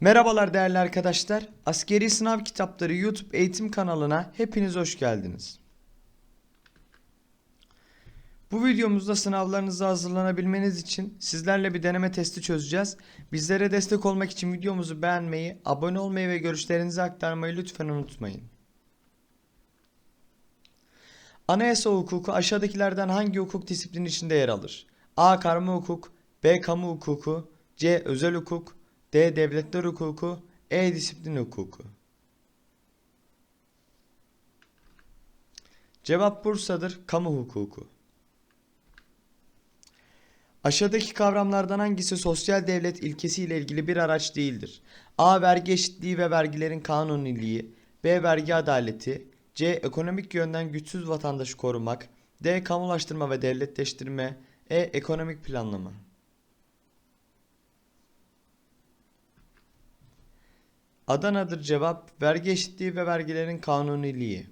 Merhabalar değerli arkadaşlar. Askeri Sınav Kitapları YouTube eğitim kanalına hepiniz hoş geldiniz. Bu videomuzda sınavlarınıza hazırlanabilmeniz için sizlerle bir deneme testi çözeceğiz. Bizlere destek olmak için videomuzu beğenmeyi, abone olmayı ve görüşlerinizi aktarmayı lütfen unutmayın. Anayasa hukuku aşağıdakilerden hangi hukuk disiplini içinde yer alır? A. Karma hukuk B. Kamu hukuku C. Özel hukuk D. Devletler hukuku E. Disiplin hukuku Cevap Bursa'dır. Kamu hukuku. Aşağıdaki kavramlardan hangisi sosyal devlet ilkesi ile ilgili bir araç değildir? A. Vergi eşitliği ve vergilerin kanuniliği B. Vergi adaleti C. Ekonomik yönden güçsüz vatandaşı korumak D. Kamulaştırma ve devletleştirme E. Ekonomik planlama Adana'dır cevap. Vergi eşitliği ve vergilerin kanuniliği.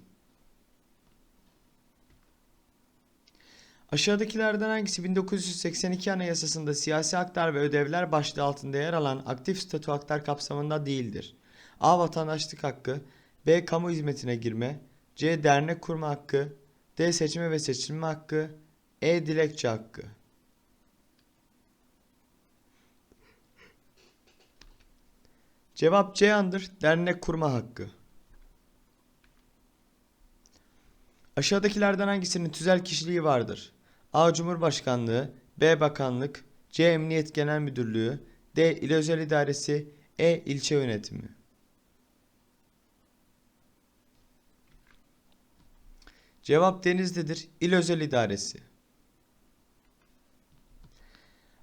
Aşağıdakilerden hangisi 1982 Anayasası'nda siyasi haklar ve ödevler başlığı altında yer alan aktif statü haklar kapsamında değildir? A. Vatandaşlık hakkı B. Kamu hizmetine girme C. Dernek kurma hakkı D. Seçme ve seçilme hakkı E. Dilekçe hakkı Cevap Ceyhan'dır. Dernek kurma hakkı. Aşağıdakilerden hangisinin tüzel kişiliği vardır? A. Cumhurbaşkanlığı B. Bakanlık C. Emniyet Genel Müdürlüğü D. İl Özel İdaresi E. İlçe Yönetimi Cevap Denizli'dir. İl Özel İdaresi.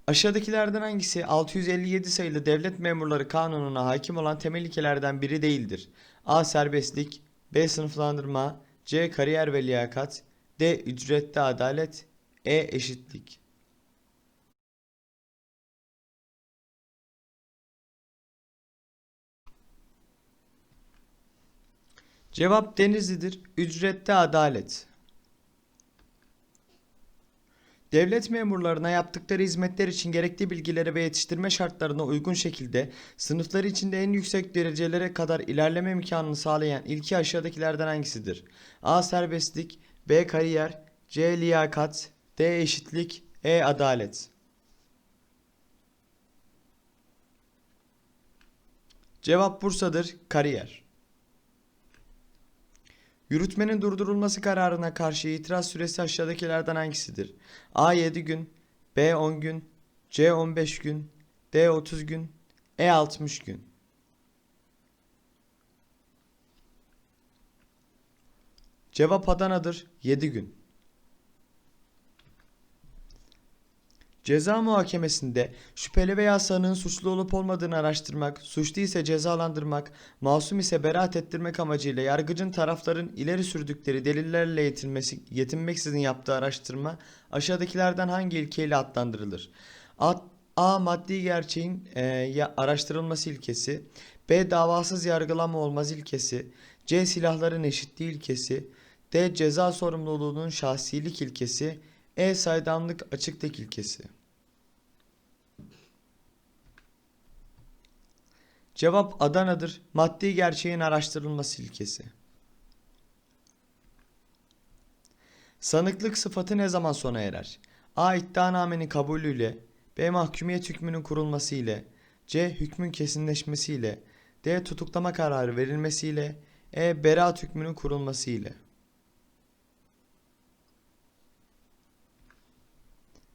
Aşağıdakilerden hangisi 657 sayılı Devlet Memurları Kanunu'na hakim olan temel ilkelerden biri değildir? A. Serbestlik B. Sınıflandırma C. Kariyer ve liyakat D. Ücrette adalet E. Eşitlik Cevap Denizli'dir. Ücrette adalet. Devlet memurlarına yaptıkları hizmetler için gerekli bilgilere ve yetiştirme şartlarına uygun şekilde sınıfları içinde en yüksek derecelere kadar ilerleme imkanını sağlayan ilki aşağıdakilerden hangisidir? A. Serbestlik B. Kariyer C. Liyakat D. Eşitlik E. Adalet Cevap Bursa'dır. Kariyer. Yürütmenin durdurulması kararına karşı itiraz süresi aşağıdakilerden hangisidir? A 7 gün, B 10 gün, C 15 gün, D 30 gün, E 60 gün. Cevap Adana'dır. 7 gün. Ceza muhakemesinde şüpheli veya sanığın suçlu olup olmadığını araştırmak, suçlu ise cezalandırmak, masum ise beraat ettirmek amacıyla yargıcın tarafların ileri sürdükleri delillerle yetinmesi, yetinmeksizin yaptığı araştırma aşağıdakilerden hangi ilkeyle adlandırılır? A, A maddi gerçeğin e, ya, araştırılması ilkesi, B davasız yargılama olmaz ilkesi, C silahların eşitliği ilkesi, D ceza sorumluluğunun şahsilik ilkesi, E saydamlık açıklık ilkesi. Cevap Adana'dır. Maddi gerçeğin araştırılması ilkesi. Sanıklık sıfatı ne zaman sona erer? A. iddianamenin kabulüyle B. Mahkumiyet hükmünün kurulması ile C. Hükmün kesinleşmesiyle D. Tutuklama kararı verilmesiyle E. Beraat hükmünün kurulması ile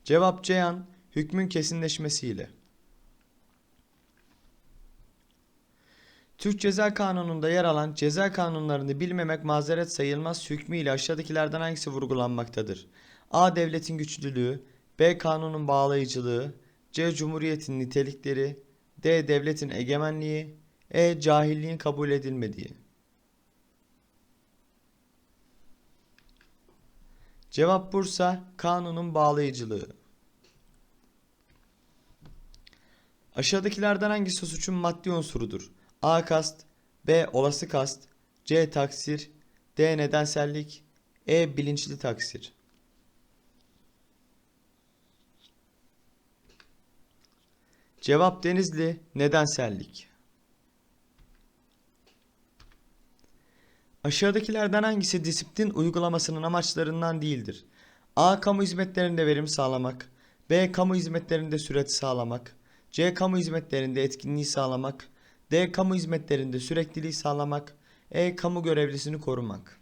Cevap Ceyhan, hükmün kesinleşmesiyle. Türk Ceza Kanunu'nda yer alan ceza kanunlarını bilmemek mazeret sayılmaz hükmü ile aşağıdakilerden hangisi vurgulanmaktadır? A. Devletin güçlülüğü B. Kanunun bağlayıcılığı C. Cumhuriyetin nitelikleri D. Devletin egemenliği E. Cahilliğin kabul edilmediği Cevap Bursa, kanunun bağlayıcılığı. Aşağıdakilerden hangisi suçun maddi unsurudur? A. Kast B. Olası kast C. Taksir D. Nedensellik E. Bilinçli taksir Cevap Denizli nedensellik. Aşağıdakilerden hangisi disiplin uygulamasının amaçlarından değildir? A. Kamu hizmetlerinde verim sağlamak. B. Kamu hizmetlerinde süreç sağlamak. C. Kamu hizmetlerinde etkinliği sağlamak. D. Kamu hizmetlerinde sürekliliği sağlamak. E. Kamu görevlisini korumak.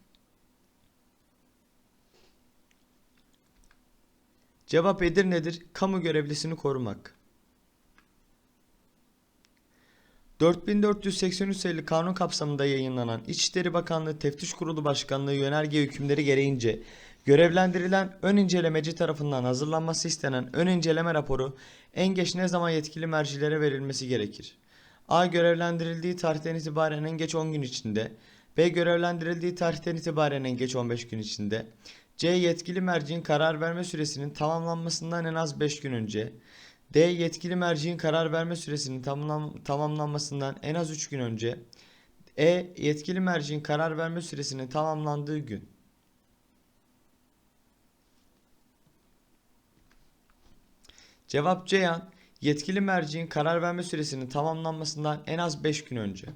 Cevap Edirne'dir. Kamu görevlisini korumak. 4483 sayılı kanun kapsamında yayınlanan İçişleri Bakanlığı Teftiş Kurulu Başkanlığı yönerge hükümleri gereğince görevlendirilen ön incelemeci tarafından hazırlanması istenen ön inceleme raporu en geç ne zaman yetkili mercilere verilmesi gerekir? A. Görevlendirildiği tarihten itibaren en geç 10 gün içinde. B. Görevlendirildiği tarihten itibaren en geç 15 gün içinde. C. Yetkili merciğin karar verme süresinin tamamlanmasından en az 5 gün önce. D. Yetkili merciğin karar verme süresinin tamamlan- tamamlanmasından en az 3 gün önce. E. Yetkili merciğin karar verme süresinin tamamlandığı gün. Cevap Ceyhan, yetkili merciğin karar verme süresinin tamamlanmasından en az 5 gün önce.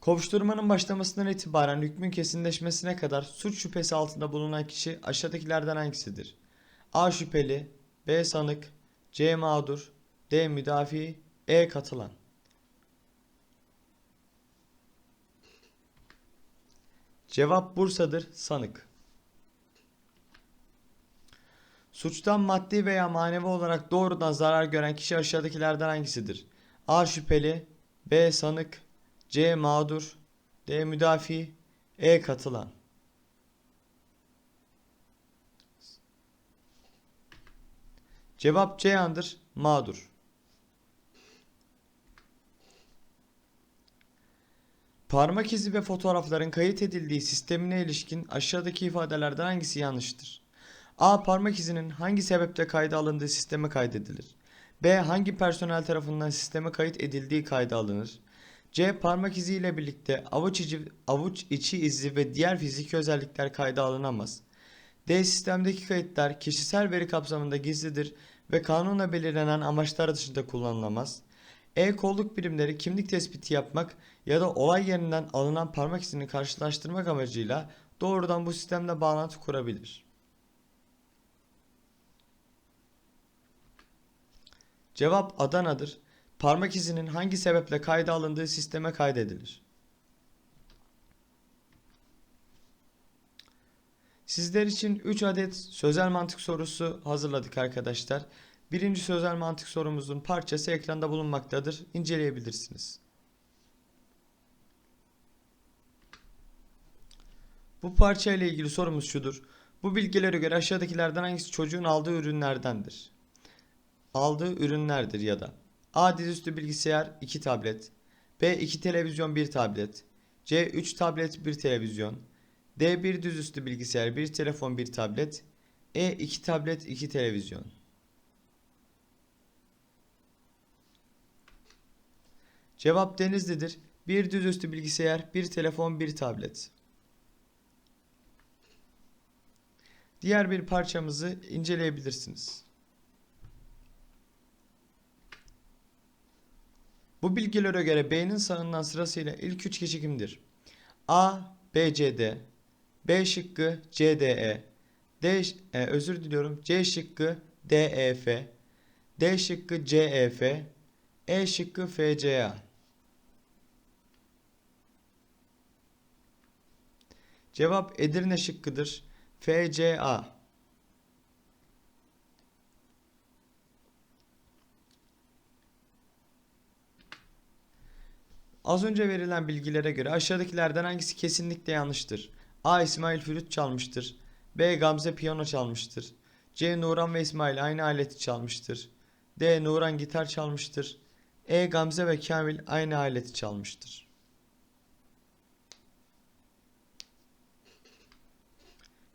Kovuşturmanın başlamasından itibaren hükmün kesinleşmesine kadar suç şüphesi altında bulunan kişi aşağıdakilerden hangisidir? A. Şüpheli B. Sanık C. Mağdur D. Müdafi E. Katılan Cevap Bursa'dır sanık. Suçtan maddi veya manevi olarak doğrudan zarar gören kişi aşağıdakilerden hangisidir? A. Şüpheli B. Sanık C. Mağdur D. Müdafi E. Katılan Cevap Ceyhan'dır. Mağdur. Parmak izi ve fotoğrafların kayıt edildiği sistemine ilişkin aşağıdaki ifadelerden hangisi yanlıştır? A. Parmak izinin hangi sebeple kayda alındığı sisteme kaydedilir? B. Hangi personel tarafından sisteme kayıt edildiği kayda alınır? C. Parmak izi ile birlikte avuç içi, avuç içi izi ve diğer fiziki özellikler kayda alınamaz. D. Sistemdeki kayıtlar kişisel veri kapsamında gizlidir ve kanunla belirlenen amaçlar dışında kullanılamaz. E. Kolluk birimleri kimlik tespiti yapmak ya da olay yerinden alınan parmak izini karşılaştırmak amacıyla doğrudan bu sistemle bağlantı kurabilir. Cevap Adana'dır. Parmak izinin hangi sebeple kayda alındığı sisteme kaydedilir. Sizler için 3 adet sözel mantık sorusu hazırladık arkadaşlar. Birinci sözel mantık sorumuzun parçası ekranda bulunmaktadır. İnceleyebilirsiniz. Bu parça ile ilgili sorumuz şudur. Bu bilgilere göre aşağıdakilerden hangisi çocuğun aldığı ürünlerdendir? Aldığı ürünlerdir ya da A. Dizüstü bilgisayar 2 tablet B. 2 televizyon 1 tablet C. 3 tablet 1 televizyon D. 1 dizüstü bilgisayar 1 telefon 1 tablet E. 2 tablet 2 televizyon Cevap Denizli'dir. 1 dizüstü bilgisayar 1 telefon 1 tablet Diğer bir parçamızı inceleyebilirsiniz. Bu bilgilere göre B'nin sağından sırasıyla ilk üç kişi kimdir? A, B, C, D. B şıkkı C, D, E. E, özür diliyorum. C şıkkı D, E, F. D şıkkı C, E, şıkkı F, C, A. Cevap Edirne şıkkıdır. F, Az önce verilen bilgilere göre aşağıdakilerden hangisi kesinlikle yanlıştır? A. İsmail flüt çalmıştır. B. Gamze piyano çalmıştır. C. Nuran ve İsmail aynı aleti çalmıştır. D. Nuran gitar çalmıştır. E. Gamze ve Kamil aynı aleti çalmıştır.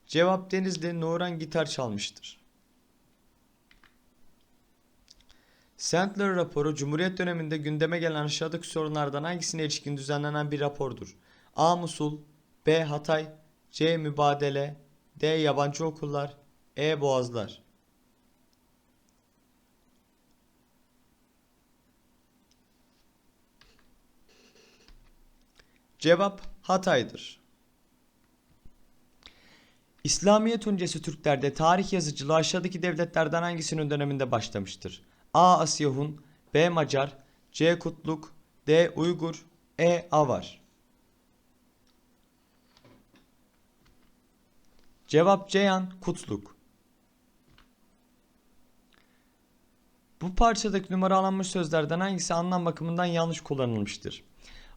Cevap Denizli Nuran gitar çalmıştır. Sandler raporu Cumhuriyet döneminde gündeme gelen aşağıdaki sorunlardan hangisine ilişkin düzenlenen bir rapordur? A. Musul B. Hatay C. Mübadele D. Yabancı okullar E. Boğazlar Cevap Hatay'dır. İslamiyet öncesi Türklerde tarih yazıcılığı aşağıdaki devletlerden hangisinin döneminde başlamıştır? A. Asya Hun B. Macar C. Kutluk D. Uygur E. Avar Cevap Ceyhan Kutluk Bu parçadaki numaralanmış sözlerden hangisi anlam bakımından yanlış kullanılmıştır?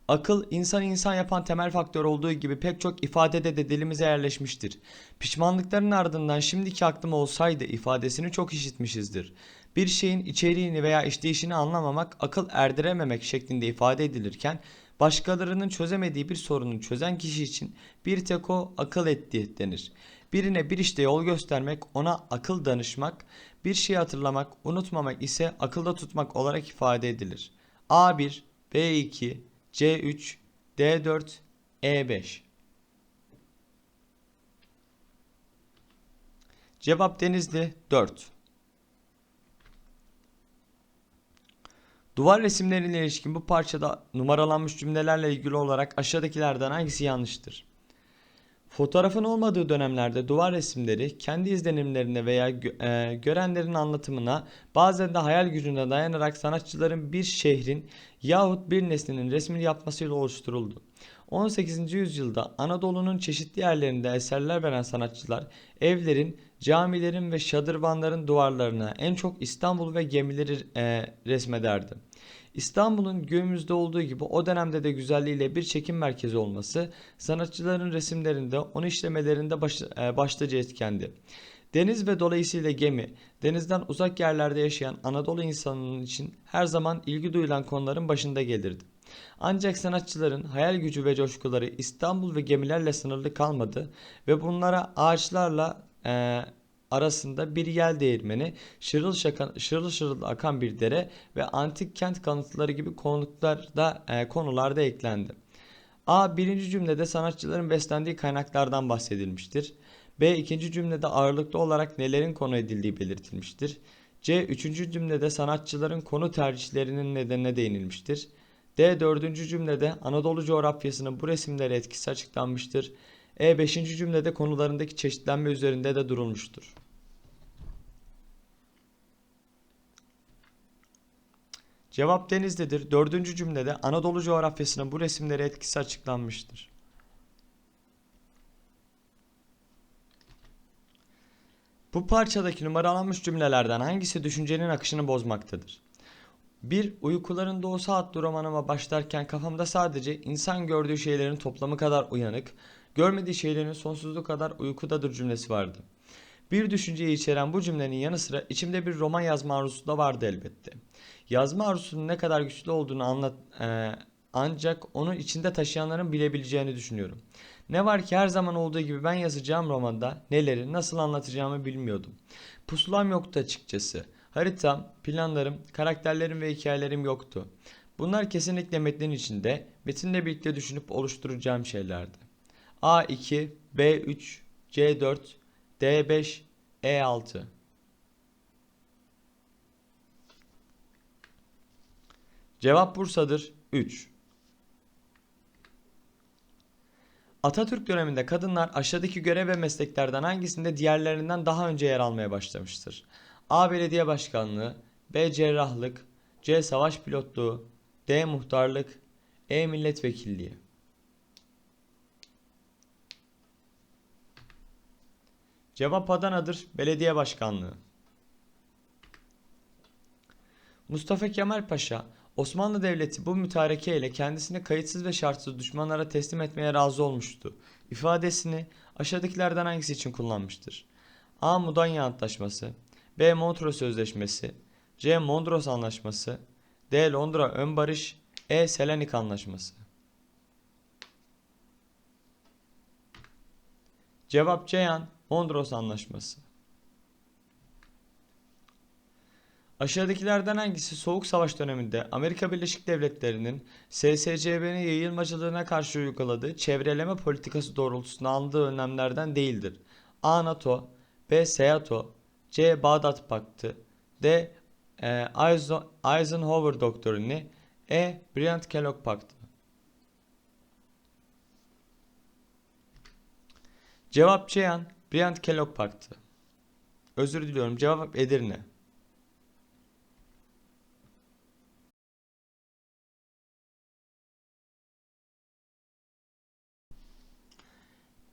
Akıl insan insan yapan temel faktör olduğu gibi pek çok ifadede de dilimize yerleşmiştir. Pişmanlıkların ardından şimdiki aklım olsaydı ifadesini çok işitmişizdir. Bir şeyin içeriğini veya işleyişini anlamamak akıl erdirememek şeklinde ifade edilirken başkalarının çözemediği bir sorunu çözen kişi için bir tek o akıl etti denir. Birine bir işte yol göstermek, ona akıl danışmak, bir şeyi hatırlamak, unutmamak ise akılda tutmak olarak ifade edilir. A1, B2, C3, D4, E5. Cevap Denizli 4. Duvar resimleriyle ilişkin bu parçada numaralanmış cümlelerle ilgili olarak aşağıdakilerden hangisi yanlıştır? Fotoğrafın olmadığı dönemlerde duvar resimleri kendi izlenimlerine veya gö- e, görenlerin anlatımına bazen de hayal gücüne dayanarak sanatçıların bir şehrin yahut bir neslinin resmini yapmasıyla oluşturuldu. 18. yüzyılda Anadolu'nun çeşitli yerlerinde eserler veren sanatçılar evlerin, camilerin ve şadırvanların duvarlarına en çok İstanbul ve gemileri e, resmederdi. İstanbul'un günümüzde olduğu gibi o dönemde de güzelliğiyle bir çekim merkezi olması sanatçıların resimlerinde onu işlemelerinde baş, e, başlıca etkendi. Deniz ve dolayısıyla gemi, denizden uzak yerlerde yaşayan Anadolu insanının için her zaman ilgi duyulan konuların başında gelirdi. Ancak sanatçıların hayal gücü ve coşkuları İstanbul ve gemilerle sınırlı kalmadı ve bunlara ağaçlarla e, arasında bir yel değirmeni, şırıl, şaka, şırıl şırıl akan bir dere ve antik kent kanıtları gibi konuklarda, e, konularda eklendi. A. Birinci cümlede sanatçıların beslendiği kaynaklardan bahsedilmiştir. B. ikinci cümlede ağırlıklı olarak nelerin konu edildiği belirtilmiştir. C. Üçüncü cümlede sanatçıların konu tercihlerinin nedenine değinilmiştir. D. Dördüncü cümlede Anadolu coğrafyasının bu resimlere etkisi açıklanmıştır. E. Beşinci cümlede konularındaki çeşitlenme üzerinde de durulmuştur. Cevap Denizli'dir. Dördüncü cümlede Anadolu coğrafyasının bu resimlere etkisi açıklanmıştır. Bu parçadaki numaralanmış cümlelerden hangisi düşüncenin akışını bozmaktadır? 1. Uykuların Doğusu adlı romanıma başlarken kafamda sadece insan gördüğü şeylerin toplamı kadar uyanık, görmediği şeylerin sonsuzluğu kadar uykudadır cümlesi vardı. Bir düşünceyi içeren bu cümlenin yanı sıra içimde bir roman yazma arzusu da vardı elbette. Yazma arzusunun ne kadar güçlü olduğunu anlat e, ancak onu içinde taşıyanların bilebileceğini düşünüyorum. Ne var ki her zaman olduğu gibi ben yazacağım romanda neleri nasıl anlatacağımı bilmiyordum. Pusulam yoktu açıkçası. Haritam, planlarım, karakterlerim ve hikayelerim yoktu. Bunlar kesinlikle metnin içinde, metinle birlikte düşünüp oluşturacağım şeylerdi. A2, B3, C4, D5, E6 Cevap Bursa'dır 3. Atatürk döneminde kadınlar aşağıdaki görev ve mesleklerden hangisinde diğerlerinden daha önce yer almaya başlamıştır? A. Belediye başkanlığı B. Cerrahlık C. Savaş pilotluğu D. Muhtarlık E. Milletvekilliği Cevap Adana'dır. Belediye başkanlığı. Mustafa Kemal Paşa, Osmanlı Devleti bu mütareke ile kendisini kayıtsız ve şartsız düşmanlara teslim etmeye razı olmuştu. İfadesini aşağıdakilerden hangisi için kullanmıştır? A. Mudanya Antlaşması B. Montreux Sözleşmesi C. Mondros Anlaşması D. Londra Ön Barış E. Selanik Anlaşması Cevap Ceyhan Mondros Anlaşması Aşağıdakilerden hangisi Soğuk Savaş döneminde Amerika Birleşik Devletleri'nin SSCB'nin yayılmacılığına karşı uyguladığı çevreleme politikası doğrultusunda aldığı önlemlerden değildir? A. NATO B. SEATO C. Bağdat Paktı D. E, Eisenhower Doktrini E. Briand-Kellogg Paktı Cevap Ceyhan, Briand-Kellogg Paktı. Özür diliyorum. Cevap Edirne.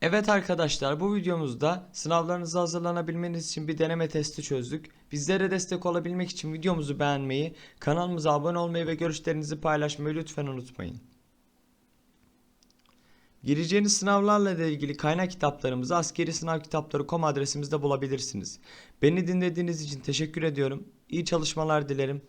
Evet arkadaşlar bu videomuzda sınavlarınıza hazırlanabilmeniz için bir deneme testi çözdük. Bizlere destek olabilmek için videomuzu beğenmeyi, kanalımıza abone olmayı ve görüşlerinizi paylaşmayı lütfen unutmayın. Gireceğiniz sınavlarla ilgili kaynak kitaplarımızı askeri sınav kitapları.com adresimizde bulabilirsiniz. Beni dinlediğiniz için teşekkür ediyorum. İyi çalışmalar dilerim.